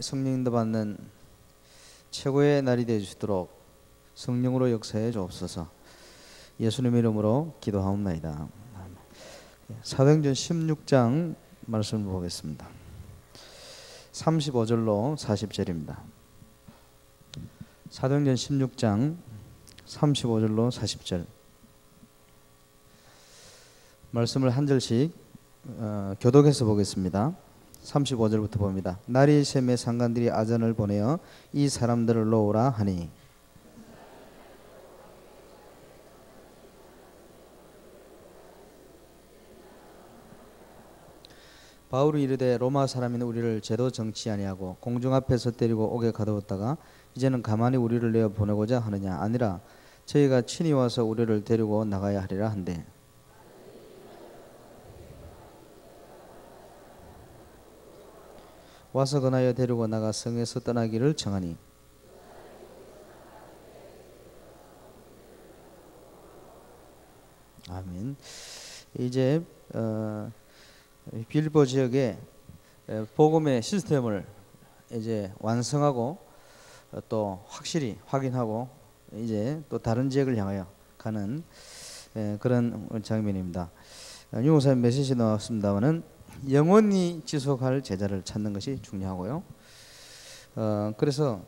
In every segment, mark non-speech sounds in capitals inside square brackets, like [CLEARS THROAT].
성령인도 받는 최고의 날이 되어 주시도록 성령으로 역사해 주옵소서. 예수님 이름으로 기도하옵나이다. 사도행전 16장 말씀을 보겠습니다. 35절로 40절입니다. 사도행전 16장 35절로 40절 말씀을 한 절씩 어, 교독해서 보겠습니다. 35절부터 봅니다. 날이 샘의 상관들이 아전을 보내어 이 사람들을 놓으라 하니. 바울이 이르되 로마 사람인 우리를 제도 정치 아니하고 공중 앞에서 때리고 옥에 가두었다가 이제는 가만히 우리를 내어 보내고자 하느냐? 아니라 저희가 친히 와서 우리를 데리고 나가야 하리라 한대 와서 그나여 데리고 나가 성에서 떠나기를 정하니 아멘. 이제 어, 빌보 지역에 복음의 시스템을 이제 완성하고 또 확실히 확인하고 이제 또 다른 지역을 향하여 가는 그런 장면입니다. 유목사님 메시지 나왔습니다만은 영원히 지속할 제자를 찾는 것이 중요하고요. 어, 그래서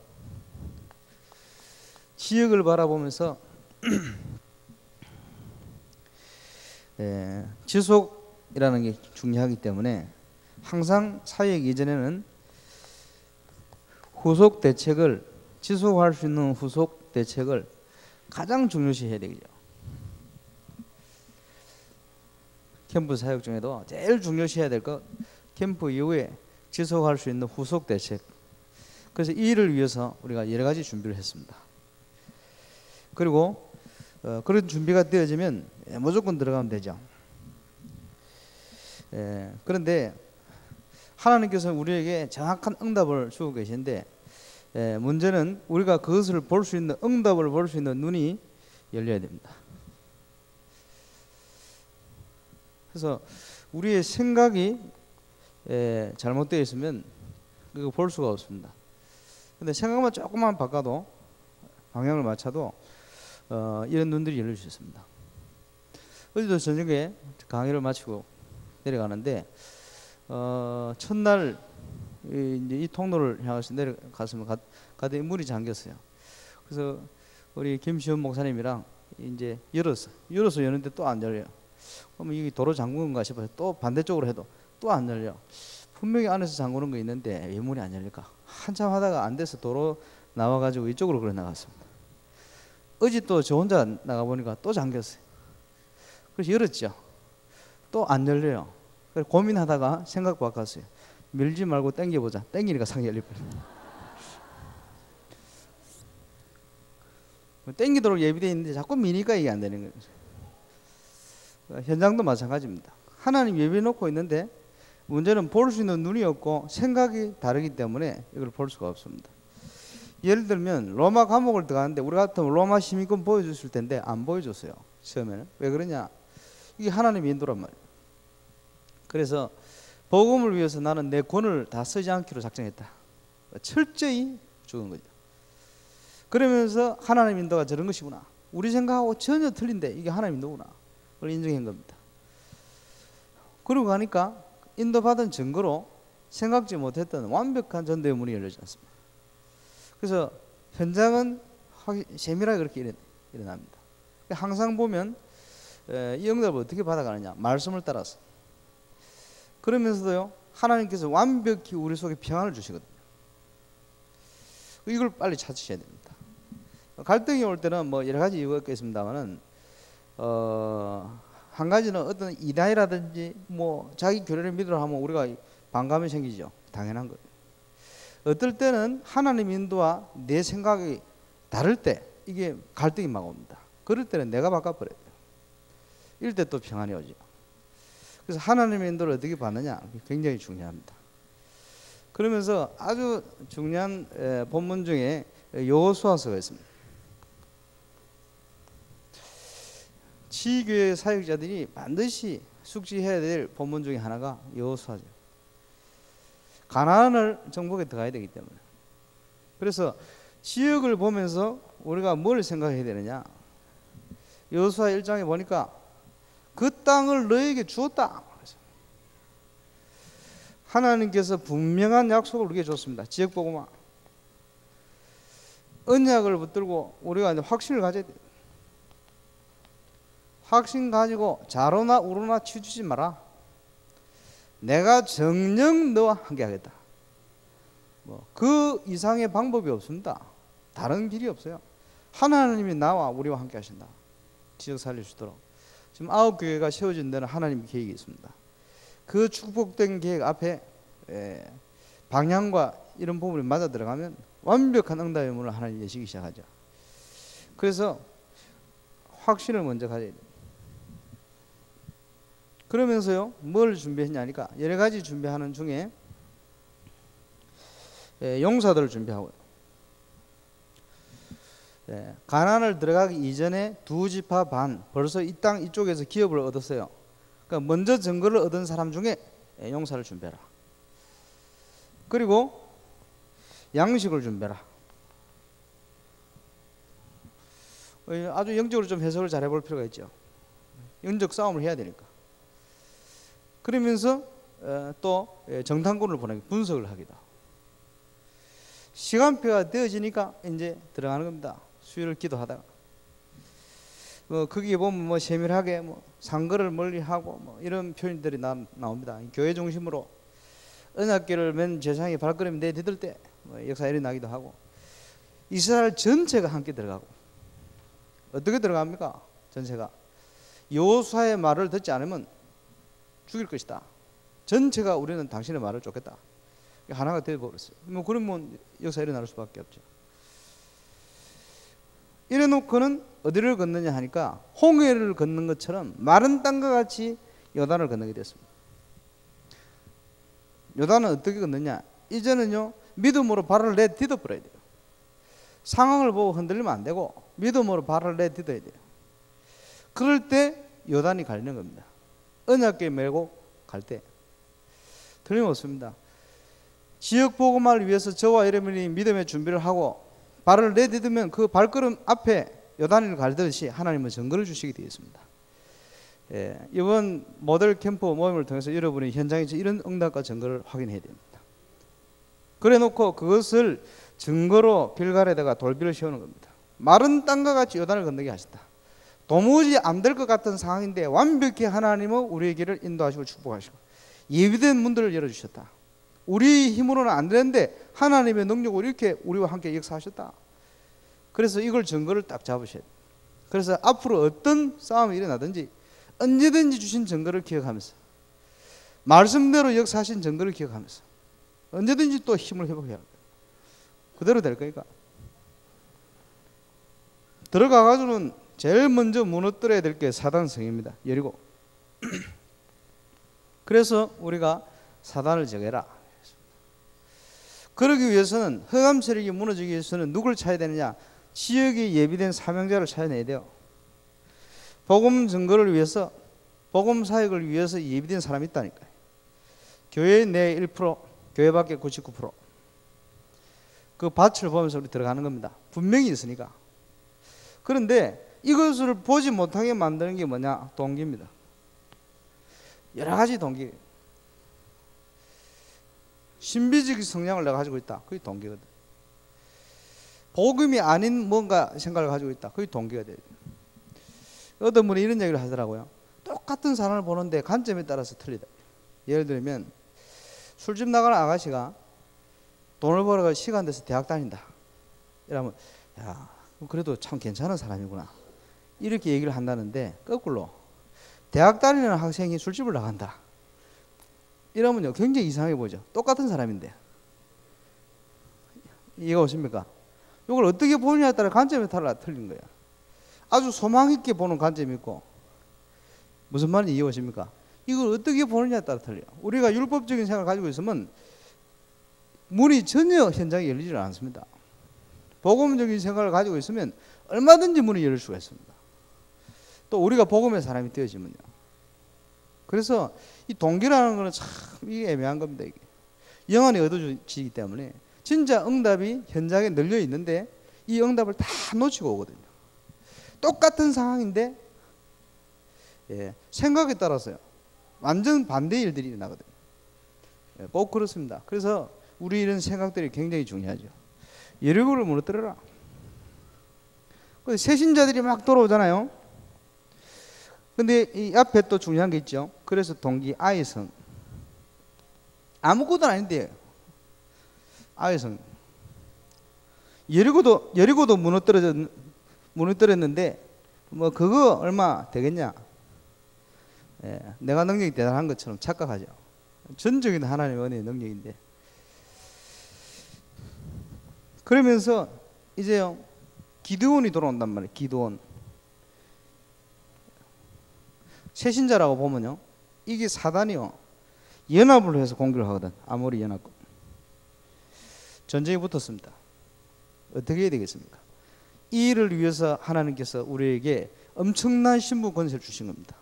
지역을 바라보면서 [CLEARS THROAT] 예, 지속이라는 게 중요하기 때문에 항상 사역 이전에는 후속 대책을 지속할 수 있는 후속 대책을 가장 중요시 해야 되죠. 캠프 사역 중에도 제일 중요시 해야 될 것 캠프 이후에 지속할 수 있는 후속 대책. 그래서 이 일을 위해서 우리가 여러 가지 준비를 했습니다. 그리고 어, 그런 준비가 되어지면 무조건 들어가면 되죠. 예, 그런데 하나님께서 우리에게 정확한 응답을 주고 계신데 예, 문제는 우리가 그것을 볼 수 있는 응답을 볼 수 있는 눈이 열려야 됩니다. 그래서 우리의 생각이 예, 잘못되어 있으면 그거 볼 수가 없습니다. 근데 생각만 조금만 바꿔도 방향을 맞춰도 어, 이런 눈들이 있습니다. 어제도 저녁에 강의를 마치고 내려가는데 어, 첫날 이, 이 통로를 향해서 내려갔으면 가, 가더니 물이 잠겼어요. 그래서 우리 김시원 목사님이랑 이제 열었어. 열어서 여는데 또 안 열려요. 그러면 이게 도로 잠그는가 싶어서 또 반대쪽으로 해도 또 안 열려. 분명히 안에서 잠그는 거 있는데 왜 문이 안 열릴까? 한참 하다가 안 돼서 도로 나와가지고 이쪽으로 그래 나갔습니다. 어제 또 저 혼자 나가 보니까 또 잠겼어요. 그래서 열었죠. 또 안 열려요. 그래서 고민하다가 생각 바꿨어요. 밀지 말고 당겨보자. 당기니까 상이 열려버려. 당기도록 예비되어 있는데 자꾸 미니까 이게 안 되는 거예요. 현장도 마찬가지입니다. 하나님 예비 놓고 있는데 문제는 볼 수 있는 눈이 없고 생각이 다르기 때문에 이걸 볼 수가 없습니다. 예를 들면 로마 감옥을 들어가는데 우리 같으면 로마 시민권 보여줬을 텐데 안 보여줬어요. 처음에는 왜 그러냐? 이게 하나님의 인도란 말이에요. 그래서 복음을 위해서 나는 내 권을 다 쓰지 않기로 작정했다. 철저히 죽은 거죠. 그러면서 하나님 인도가 저런 것이구나. 우리 생각하고 전혀 틀린데 이게 하나님 인도구나. 그걸 인정한 겁니다. 그러고 가니까 인도받은 증거로 생각지 못했던 완벽한 전도의 문이 열리지 않습니다. 그래서 현장은 세밀하게 그렇게 일어납니다. 항상 보면 이 응답을 어떻게 받아가느냐 말씀을 따라서 그러면서도요 하나님께서 완벽히 우리 속에 평안을 주시거든요. 이걸 빨리 찾으셔야 됩니다. 갈등이 올 때는 뭐 여러 가지 이유가 있겠습니다만은 어, 한 가지는 어떤 이단이라든지 뭐 자기 교례를 믿으러 하면 우리가 반감이 생기죠. 당연한 거예요. 어떨 때는 하나님 인도와 내 생각이 다를 때 이게 갈등이 막 옵니다. 그럴 때는 내가 바꿔버려야 돼요. 이럴 때 또 평안이 오죠. 그래서 하나님의 인도를 어떻게 받느냐 굉장히 중요합니다. 그러면서 아주 중요한 본문 중에 여호수아서가 있습니다. 지교회 사역자들이 반드시 숙지해야 될 본문 중에 하나가 여호수아죠. 가난을 정복에 들어가야 되기 때문에. 그래서 지역을 보면서 우리가 뭘 생각해야 되느냐? 여호수아 1장에 보니까 그 땅을 너에게 주었다. 하나님께서 분명한 약속을 우리에게 줬습니다. 지역 보고만. 언약을 붙들고 우리가 이제 확신을 가져야 돼요. 확신 가지고 자로나 우로나 치주지 마라. 내가 정녕 너와 함께하겠다. 뭐 그 이상의 방법이 없습니다. 다른 길이 없어요. 하나님이 나와 우리와 함께 하신다. 지역 살려주도록. 지금 아홉 교회가 세워진 데는 하나님 계획이 있습니다. 그 축복된 계획 앞에 예, 방향과 이런 부분이 맞아 들어가면 완벽한 응답의 문을 하나님 여시기 시작하죠. 그래서 확신을 먼저 가져야 돼요. 그러면서요, 뭘 준비했냐니까 여러 가지 준비하는 중에 예, 용사들을 준비하고요. 예, 가난을 들어가기 이전에 두 지파 반 벌써 이 땅 이쪽에서 기업을 얻었어요. 그러니까 먼저 증거를 얻은 사람 중에 예, 용사를 준비해라. 그리고 양식을 준비해라. 어, 아주 영적으로 좀 해석을 잘 해볼 필요가 있죠. 영적 싸움을 해야 되니까. 그러면서 어, 또 예, 정탐꾼을 보내기 분석을 하기도 시간표가 되어지니까 이제 들어가는 겁니다. 수요일 기도하다가 뭐 거기에 보면 뭐 세밀하게 뭐 상거를 멀리하고 뭐 이런 표현들이 나, 나옵니다. 교회 중심으로 언약계를 맨 제상에 발걸음이 내디딜 때뭐 역사 일어나기도 하고 이스라엘 전체가 함께 들어가고 어떻게 들어갑니까? 전체가 여호수아의 말을 듣지 않으면 죽일 것이다. 전체가 우리는 당신의 말을 쫓겠다. 하나가 되어버렸어요. 뭐 그러면 역사 일어날 수밖에 없죠. 이래놓고는 어디를 걷느냐 하니까 홍해를 걷는 것처럼 마른 땅과 같이 요단을 건너게 됐습니다. 요단은 어떻게 걷느냐? 이제는요 믿음으로 발을 내딛어 버려야 돼요. 상황을 보고 흔들리면 안 되고 믿음으로 발을 내딛어야 돼요. 그럴 때 요단이 갈리는 겁니다. 언약궤 메고 갈 때. 틀림없습니다. 지역 복음을 위해서 저와 여러분이 믿음의 준비를 하고 발을 내딛으면 그 발걸음 앞에 요단을 갈듯이 하나님은 증거를 주시게 되어 있습니다. 예, 이번 모델 캠프 모임을 통해서 여러분이 현장에서 이런 응답과 증거를 확인해야 됩니다. 그래 놓고 그것을 증거로 길갈에다가 돌비를 세우는 겁니다. 마른 땅과 같이 요단을 건너게 하신다. 도무지 안 될 것 같은 상황인데 완벽히 하나님은 우리의 길을 인도하시고 축복하시고 예비된 문들을 열어주셨다. 우리 힘으로는 안 되는데 하나님의 능력으로 이렇게 우리와 함께 역사하셨다. 그래서 이걸 증거를 딱 잡으셔야 돼요. 그래서 앞으로 어떤 싸움이 일어나든지 언제든지 주신 증거를 기억하면서 말씀대로 역사하신 증거를 기억하면서 언제든지 또 힘을 회복해야 합니다. 그대로 될 거니까. 들어가가지고는 제일 먼저 무너뜨려야 될 게 사단성입니다. 여리고. [CLEARS THROAT] 그래서 우리가 사단을 정해라. 그러기 위해서는 흑암 세력이 무너지기 위해서는 누굴 찾아야 되느냐? 지역에 예비된 사명자를 찾아내야 돼요. 복음 증거를 위해서 복음 사역을 위해서 예비된 사람이 있다니까요. 교회 내 1%, 교회 밖에 99%. 그 밭을 보면서 우리 들어가는 겁니다. 분명히 있으니까. 그런데 이것을 보지 못하게 만드는 게 뭐냐? 동기입니다. 여러 가지 동기. 신비적 성향을 내가 가지고 있다. 그게 동기거든. 복음이 아닌 뭔가 생각을 가지고 있다. 그게 동기가 돼야 돼. 어떤 분이 이런 얘기를 하더라고요. 똑같은 사람을 보는데 관점에 따라서 틀리다. 예를 들면 술집 나가는 아가씨가 돈을 벌어가 시간 돼서 대학 다닌다. 이러면 야 그래도 참 괜찮은 사람이구나. 이렇게 얘기를 한다는데 거꾸로 대학 다니는 학생이 술집을 나간다. 이러면요 굉장히 이상해 보죠. 똑같은 사람인데 이해가 오십니까? 이걸 어떻게 보느냐에 따라 관점에 따라 틀린 거예요. 아주 소망 있게 보는 관점이 있고 무슨 말인지 이해 오십니까? 이걸 어떻게 보느냐에 따라 틀려요. 우리가 율법적인 생각을 가지고 있으면 문이 전혀 현장에 열리지 않습니다. 복음적인 생각을 가지고 있으면 얼마든지 문이 열릴 수가 있습니다. 또 우리가 복음의 사람이 되어지면요. 그래서 이 동기라는 것은 참 이게 애매한 겁니다. 이게. 영안이 얻어지기 때문에 진짜 응답이 현장에 널려 있는데 이 응답을 다 놓치고 오거든요. 똑같은 상황인데 예, 생각에 따라서요. 완전 반대 일들이 일어나거든요. 예, 꼭 그렇습니다. 그래서 우리 이런 생각들이 굉장히 중요하죠. 예리고를 무너뜨려라. 새신자들이 막 돌아오잖아요. 근데 이 앞에 또 중요한 게 있죠. 그래서 동기 아이성. 아무것도 아닌데 아이성. 예리고도 예리고도 무너뜨려 무너뜨렸는데 뭐 그거 얼마 되겠냐? 예, 내가 능력이 대단한 것처럼 착각하죠. 전적인 하나님의 은혜의 능력인데. 그러면서 이제요 기드온이 돌아온단 말이에요. 기드온. 새신자라고 보면요. 이게 사단이요. 연합을 해서 공격을 하거든. 아무리 연합. 전쟁이 붙었습니다. 어떻게 해야 되겠습니까? 이 일을 위해서 하나님께서 우리에게 엄청난 신부 권세를 주신 겁니다.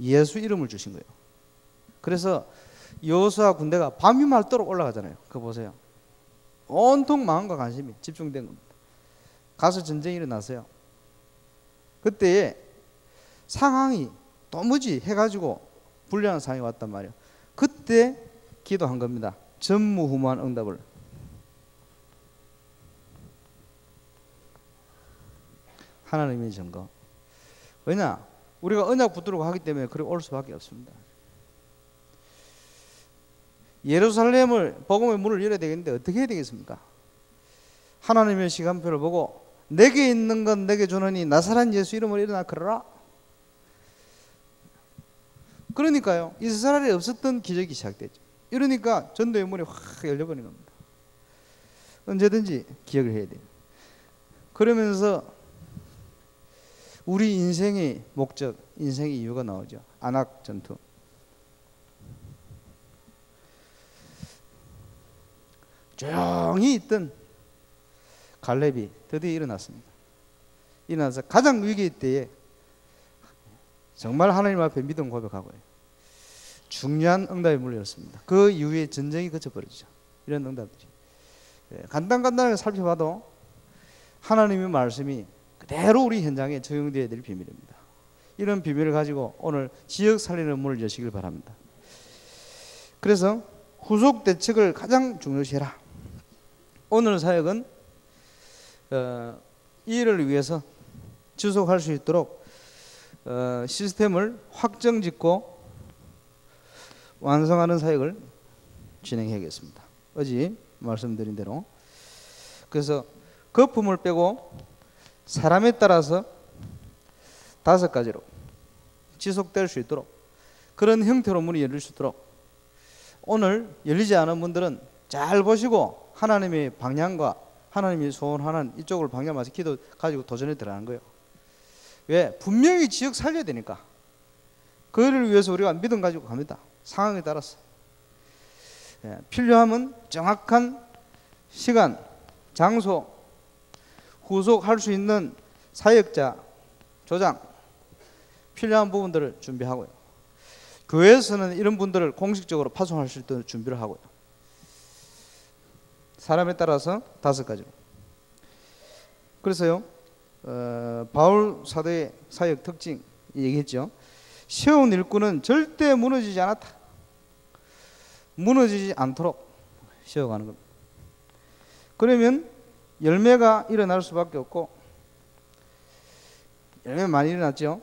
예수 이름을 주신 거예요. 그래서 여호수아 군대가 밤이 맑도록 올라가잖아요. 그거 보세요. 온통 마음과 관심이 집중된 겁니다. 가서 전쟁이 일어났어요. 그때 상황이 도무지 해가지고 불리한 상황이 왔단 말이에요. 그때 기도한 겁니다. 전무후무한 응답을. 하나님의 증거. 왜냐? 우리가 언약 붙들고 하기 때문에 그렇게 올 수밖에 없습니다. 예루살렘을 복음의 문을 열어야 되겠는데 어떻게 해야 되겠습니까? 하나님의 시간표를 보고 내게 있는 건 내게 주느니 나사란 예수 이름으로 일어나 그러라. 그러니까요. 이스라엘에 없었던 기적이 시작됐죠. 이러니까 전도의 문이 확 열려버린 겁니다. 언제든지 기억을 해야 돼요. 그러면서 우리 인생의 목적, 인생의 이유가 나오죠. 안악 전투. 조용히 있던 갈렙이 드디어 일어났습니다. 일어나서 가장 위기 때에 정말 하나님 앞에 믿음 고백하고요. 중요한 응답이 물렸습니다. 그 이후에 전쟁이 그쳐버리죠. 이런 응답들이. 예, 간단간단하게 살펴봐도 하나님의 말씀이 그대로 우리 현장에 적용되어야 될 비밀입니다. 이런 비밀을 가지고 오늘 지역 살리는 문을 여시길 바랍니다. 그래서 후속 대책을 가장 중요시해라. 오늘 사역은 어, 이 일을 위해서 지속할 수 있도록 어, 시스템을 확정짓고 완성하는 사역을 진행해야겠습니다. 어제 말씀드린 대로 그래서 거품을 빼고 사람에 따라서 다섯 가지로 지속될 수 있도록 그런 형태로 문이 열릴 수 있도록 오늘 열리지 않은 분들은 잘 보시고 하나님의 방향과 하나님이 소원하는 이쪽을 방향 맞춰 기도 가지고 도전에 들어가는 거예요. 왜? 분명히 지역 살려야 되니까. 그를 위해서 우리가 믿음 가지고 갑니다. 상황에 따라서. 예, 필요하면 정확한 시간, 장소, 후속할 수 있는 사역자, 조장, 필요한 부분들을 준비하고요. 교회에서는 이런 분들을 공식적으로 파송할 수 있도록 준비를 하고요. 사람에 따라서 다섯 가지로. 그래서요, 어, 바울 사도의 사역 특징 얘기했죠. 세운 일꾼은 절대 무너지지 않았다. 무너지지 않도록 세워가는 겁니다. 그러면 열매가 일어날 수밖에 없고 열매 많이 일어났죠.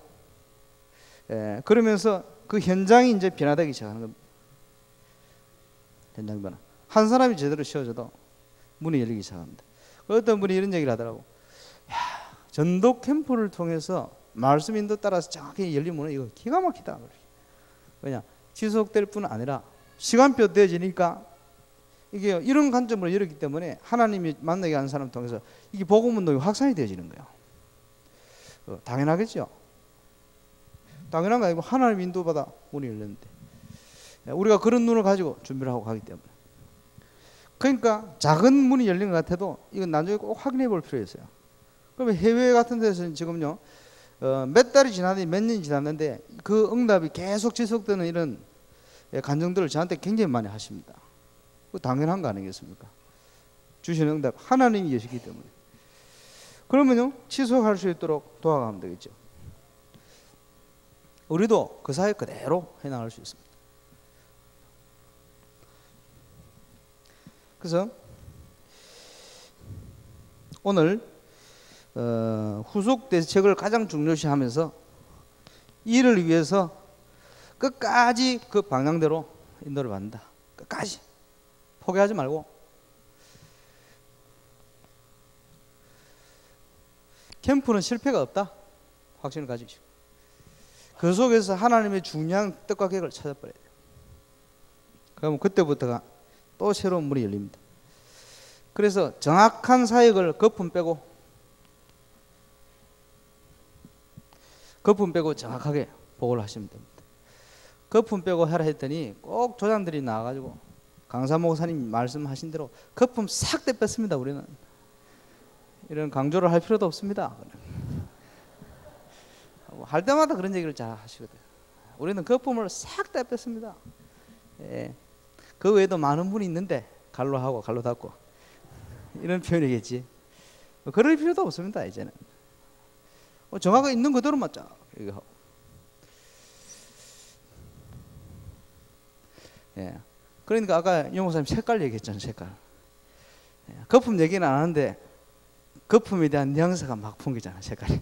예, 그러면서 그 현장이 이제 변화되기 시작하는 겁니다. 현장 변화. 한 사람이 제대로 씌워져도 문이 열리기 시작합니다. 어떤 분이 이런 얘기를 하더라고. 야, 전도 캠프를 통해서 말씀 인도 따라서 정확히 문은 이거 기가 막히다. 왜냐? 지속될 뿐 아니라 시간표 되어지니까 이게 이런 관점으로 열었기 때문에 하나님이 만나게 하는 사람 통해서 이게 복음 운동이 확산이 되어지는 거예요. 어, 당연하겠죠. 당연한 거 아니고 하나님 인도받아 문이 열렸는데 우리가 그런 눈을 가지고 준비를 하고 가기 때문에 그러니까 작은 문이 열린 것 같아도 이건 나중에 꼭 확인해 볼 필요가 있어요. 그러면 해외 같은 데서는 지금요 어, 몇 달이 지났는데 몇 년이 지났는데 그 응답이 계속 지속되는 이런 간정들을 저한테 굉장히 많이 하십니다. 그 당연한 거 아니겠습니까? 주시는 응답 하나님이 계시기 때문에. 그러면요 지속할 수 있도록 도와가면 되겠죠. 우리도 그 사회 그대로 해나갈 수 있습니다. 그래서 오늘 어, 후속 대책을 가장 중요시하면서 이를 위해서 끝까지 그 방향대로 인도를 받는다. 끝까지 포기하지 말고 캠프는 실패가 없다. 확신을 가지시고 그 속에서 하나님의 중요한 뜻과 계획을 찾아버려야 돼요. 그러면 그때부터가 또 새로운 문이 열립니다. 그래서 정확한 사역을 거품 빼고 거품 빼고 정확하게 보고를 하시면 됩니다. 거품 빼고 하라 했더니 꼭 조장들이 나와가지고 강사 목사님 말씀하신 대로 거품 싹 뺐습니다. 우리는 이런 강조를 할 필요도 없습니다. 할 때마다 그런 얘기를 잘 하시거든. 우리는 거품을 싹 다 뺐습니다. 예. 그 외에도 많은 분이 있는데 갈로 하고 갈로 닫고 [LAUGHS] 이런 표현이겠지. 뭐 그럴 필요도 없습니다. 이제는 뭐 정화가 있는 그대로만 쫙. 예. 그러니까 아까 영호사님 색깔 얘기했잖아요. 색깔. 예. 거품 얘기는 안 하는데 거품에 대한 뉘앙스가 막 풍기잖아. 색깔이.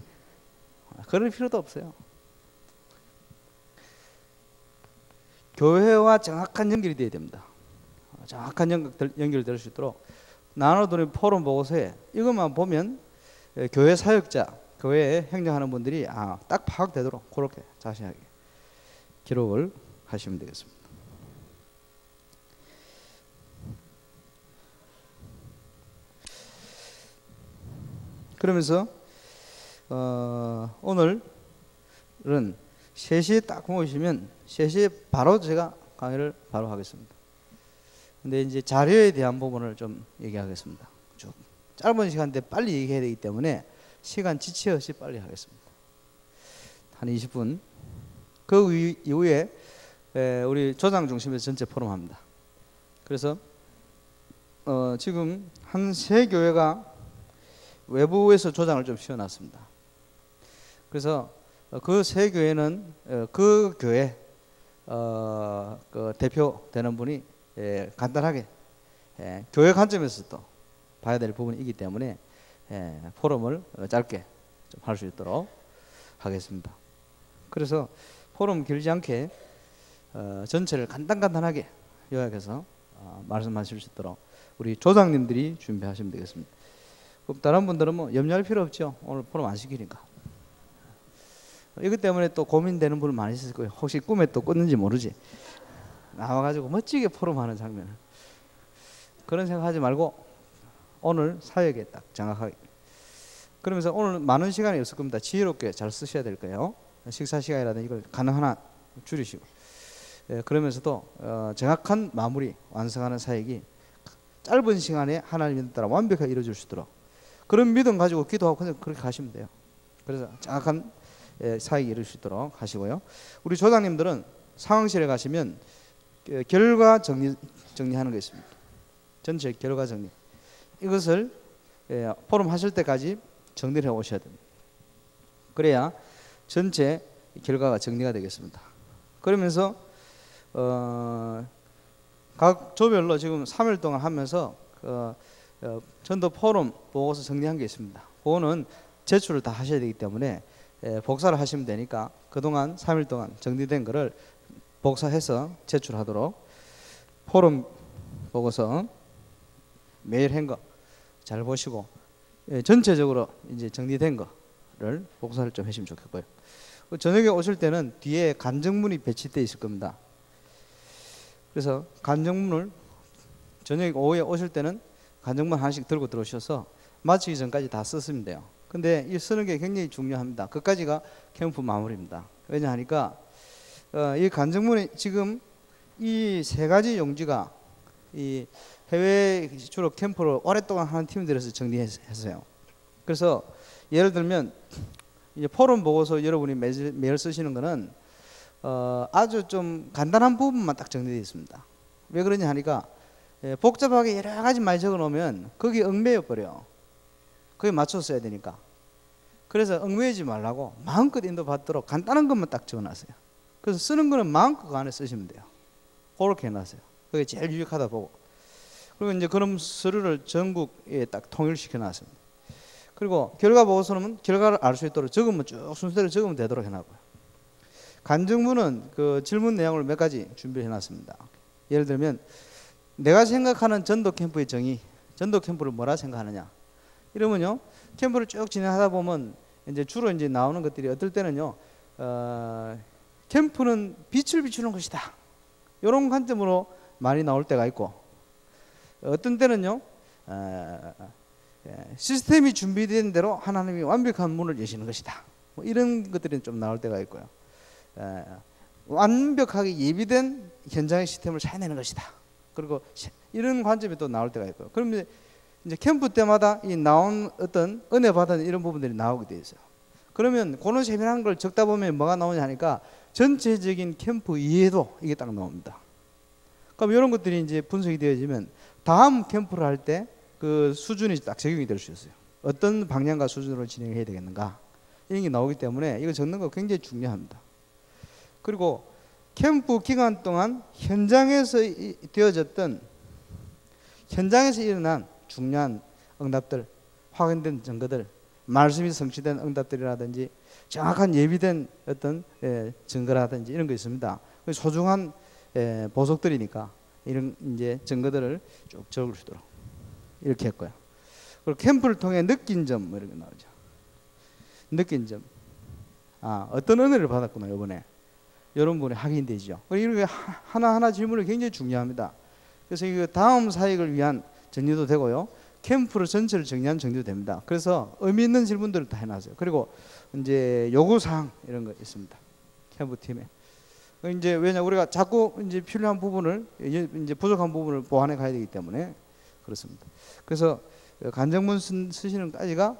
그럴 필요도 없어요. 교회와 정확한 연결이 돼야 됩니다. 정확한 연결, 연결될 수 있도록 나눠드린 포럼 보고서에 이것만 보면 교회 사역자, 교회에 행정하는 분들이 아, 딱 파악되도록 그렇게 자세하게 기록을 하시면 되겠습니다. 그러면서 어, 오늘은 3시에 딱 모이시면 3시에 바로 제가 강의를 바로 하겠습니다. 근데 이제 자료에 대한 부분을 좀 얘기하겠습니다. 좀 짧은 시간인데 빨리 얘기해야 되기 때문에 시간 지체 없이 빨리 하겠습니다. 한 20분. 그 이후에 우리 조장 중심에서 전체 포럼 합니다. 그래서 어 지금 한 세 교회가 외부에서 조장을 좀 씌워놨습니다. 그래서 그 세 교회는 어, 그 교회 어, 그 대표 되는 분이 예, 간단하게 예, 교회 관점에서 또 봐야 될 부분이기 때문에 예, 포럼을 짧게 좀 할 수 있도록 하겠습니다. 그래서 포럼 길지 않게 어, 전체를 간단간단하게 요약해서 어, 말씀하실 수 있도록 우리 조장님들이 준비하시면 되겠습니다. 다른 분들은 뭐 염려할 필요 없죠. 오늘 포럼 안 시키니까. 이것 때문에 또 고민되는 분 많이 있을 거예요. 혹시 꿈에 또 꿨는지 모르지. 나와가지고 멋지게 포럼하는 장면. 그런 생각하지 말고 오늘 사역에 딱 정확하게. 그러면서 오늘 많은 시간이 없을 겁니다. 지혜롭게 잘 쓰셔야 될 거예요. 식사 시간이라든 이걸 가능하나 줄이시고. 예, 그러면서도 어, 정확한 마무리 완성하는 사역이 짧은 시간에 하나님에 따라 완벽하게 이루어질 수 있도록 그런 믿음 가지고 기도하고 그렇게 가시면 돼요. 그래서 정확한 예, 사역이 이룰 수 있도록 하시고요. 우리 조장님들은 상황실에 가시면 그 결과 정리 정리하는 게 있습니다. 전체 결과 정리. 이것을 예, 포럼 하실 때까지 정리를 해 오셔야 됩니다. 그래야 전체 결과가 정리가 되겠습니다. 그러면서 어, 각 조별로 지금 3일 동안 하면서 그, 어, 전도 포럼 보고서 정리한 게 있습니다. 그거는 제출을 다 하셔야 되기 때문에 예, 복사를 하시면 되니까 그동안 3일 동안 정리된 거를 복사해서 제출하도록 포럼 보고서 매일 한 거 잘 보시고 예, 전체적으로 이제 정리된 거를 복사를 좀 하시면 좋겠고요. 저녁에 오실 때는 뒤에 간정문이 배치되어 있을 겁니다. 그래서 간정문을 저녁 오후에 오실 때는 간정문 하나씩 들고 들어오셔서 마치기 전까지 다 썼으면 돼요. 근데 이 쓰는 게 굉장히 중요합니다. 그까지가 캠프 마무리입니다. 왜냐하니까 어, 이 간증문이 지금 이 세 가지 용지가 이 해외 주로 캠프를 오랫동안 하는 팀들에서 정리했어요. 그래서 예를 들면 이제 포럼 보고서 여러분이 매일, 매일 쓰시는 거는 어, 아주 좀 간단한 부분만 딱 정리되어 있습니다. 왜 그러냐 하니까 예, 복잡하게 여러 가지 많이 적어 놓으면 거기 얽매여 버려. 거기 맞춰 써야 되니까. 그래서 얽매이지 말라고 마음껏 인도받도록 간단한 것만 딱 적어놨어요. 그래서 쓰는 거는 마음껏 그 안에 쓰시면 돼요. 그렇게 해놨어요. 그게 제일 유익하다 보고. 그리고 이제 그런 서류를 전국에 딱 통일시켜 놨습니다. 그리고 결과 보고서는 결과를 알 수 있도록 적으면 쭉 순서대로 적으면 되도록 해놨고요. 간증문은 그 질문 내용을 몇 가지 준비해 놨습니다. 예를 들면 내가 생각하는 전도 캠프의 정의, 전도 캠프를 뭐라 생각하느냐. 이러면요, 캠프를 쭉 진행하다 보면 이제 주로 이제 나오는 것들이 어떨 때는요, 어, 캠프는 빛을 비추는 것이다. 이런 관점으로 많이 나올 때가 있고, 어떤 때는요, 어, 시스템이 준비된 대로 하나님이 완벽한 문을 여시는 것이다. 뭐 이런 것들이 좀 나올 때가 있고요. 어, 완벽하게 예비된 현장의 시스템을 잘 내는 것이다. 그리고 이런 관점이 또 나올 때가 있고요. 그러면 이제 캠프 때마다 이 나온 어떤 은혜 받은 이런 부분들이 나오게 돼 있어요. 그러면 그런 세밀한 걸 적다 보면 뭐가 나오냐 하니까 전체적인 캠프 이해도 이게 딱 나옵니다. 그럼 이런 것들이 이제 분석이 되어지면 다음 캠프를 할 때 그 수준이 딱 적용이 될 수 있어요. 어떤 방향과 수준으로 진행해야 되겠는가 이런 게 나오기 때문에 이거 적는 거 굉장히 중요합니다. 그리고 캠프 기간 동안 현장에서 되어졌던 현장에서 일어난 중요한 응답들, 확인된 증거들, 말씀이 성취된 응답들이라든지 정확한 예비된 어떤 예, 증거라든지 이런 거 있습니다. 소중한 예, 보석들이니까 이런 이제 증거들을 쭉 적을 수 있도록 이렇게 했고요. 그리고 캠프를 통해 느낀 점뭐 이런 게 나오죠. 느낀 점. 아 어떤 은혜를 받았구나 이번에 이런 부분이 확인되죠. 이렇게 하나 하나 질문이 굉장히 중요합니다. 그래서 이 다음 사역을 위한 정리도 되고요. 캠프를 전체를 정리한 정리도 됩니다. 그래서 의미 있는 질문들을 다 해놨어요. 그리고 이제 요구 사항 이런 거 있습니다. 캠프 팀에. 이제 왜냐 우리가 자꾸 이제 필요한 부분을 이제 부족한 부분을 보완해 가야 되기 때문에 그렇습니다. 그래서 간정문 쓰시는까지가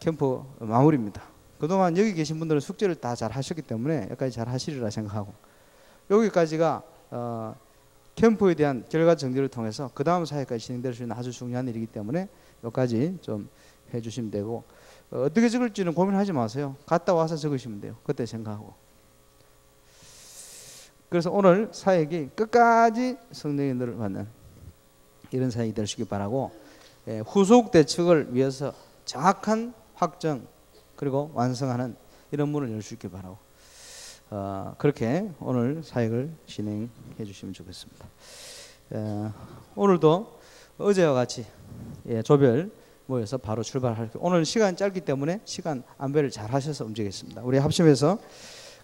캠프 마무리입니다. 그동안 여기 계신 분들은 숙제를 다 잘 하셨기 때문에 여기까지 잘 하시리라 생각하고 여기까지가 어, 캠프에 대한 결과 정리를 통해서 그 다음 사회까지 진행될 수 있는 아주 중요한 일이기 때문에 여기까지 좀 해주시면 되고 어, 떻게 적을지는 고민하지 마세요. 갔다 와서 적으시면 돼요. 그때 생각하고. 그래서 오늘 사역이 끝까지 성령님들을 받는 이런 사역이 되시기 바라고 예, 후속 대책을 위해서 정확한 확정 그리고 완성하는 이런 문을 열수 있게 바라고 어, 그렇게 오늘 사역을 진행해 주시면 좋겠습니다. 에, 오늘도 어제와 같이 예, 조별 모여서 바로 출발할 오늘 시간 짧기 때문에 시간 안배를 잘 하셔서 움직이겠습니다. 우리 합심해서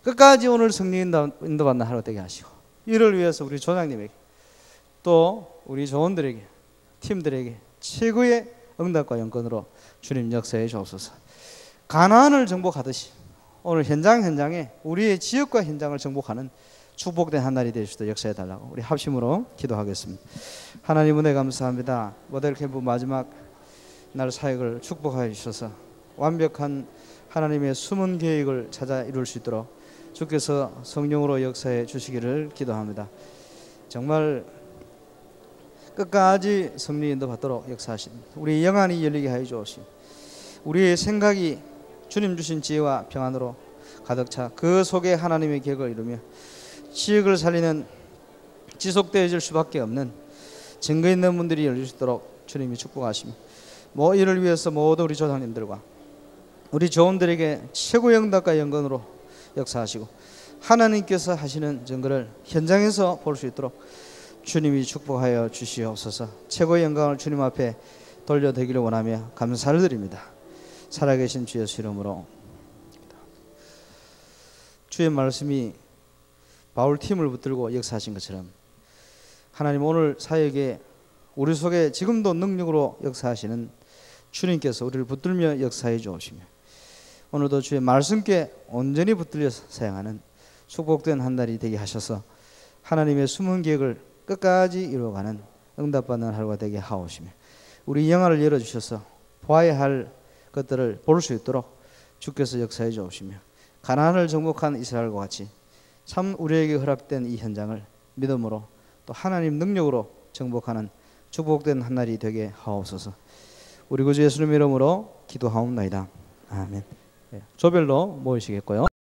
끝까지 오늘 승리 인도받는 하루 되게 하시고 이를 위해서 우리 조장님에게 또 우리 조원들에게 팀들에게 최고의 응답과 영권으로 주님 역사해 주옵소서. 가나안을 정복하듯이 오늘 현장 현장에 우리의 지역과 현장을 정복하는 축복된 한 날이 되시도 역사해 달라고 우리 합심으로 기도하겠습니다. 하나님 은혜 감사합니다. 모델 캠프 마지막 날 사역을 축복하여 주셔서 완벽한 하나님의 숨은 계획을 찾아 이룰 수 있도록 주께서 성령으로 역사해 주시기를 기도합니다. 정말 끝까지 승리 인도 받도록 역사하신 우리 영안이 열리게 하여 주옵시고 우리의 생각이 주님 주신 지혜와 평안으로 가득 차 그 속에 하나님의 계획을 이루며 지역을 살리는 지속되어질 수밖에 없는 증거 있는 분들이 열릴 수 있도록 주님이 축복하시며 뭐 이를 위해서 모든 우리 조상님들과 우리 조원들에게 최고의 응답과 영광으로 역사하시고 하나님께서 하시는 증거를 현장에서 볼 수 있도록 주님이 축복하여 주시옵소서 최고의 영광을 주님 앞에 돌려드리기를 원하며 감사를 드립니다. 살아계신 주 예수 이름으로 주의 말씀이 바울 팀을 붙들고 역사하신 것처럼 하나님 오늘 사역에 우리 속에 지금도 능력으로 역사하시는 주님께서 우리를 붙들며 역사해 주시며 오늘도 주의 말씀께 온전히 붙들려 사용하는 축복된 한 달이 되게 하셔서 하나님의 숨은 계획을 끝까지 이루어가는 응답받는 하루가 되게 하옵시며 우리 영화를 열어주셔서 보아야 할 것들을 볼 수 있도록 주께서 역사해 주옵시며 가나안을 정복한 이스라엘과 같이 참 우리에게 허락된 이 현장을 믿음으로 또 하나님 능력으로 정복하는 축복된 한 날이 되게 하옵소서. 우리 구주 예수님 이름으로 기도하옵나이다. 아멘. 예, 조별로 모이시겠고요.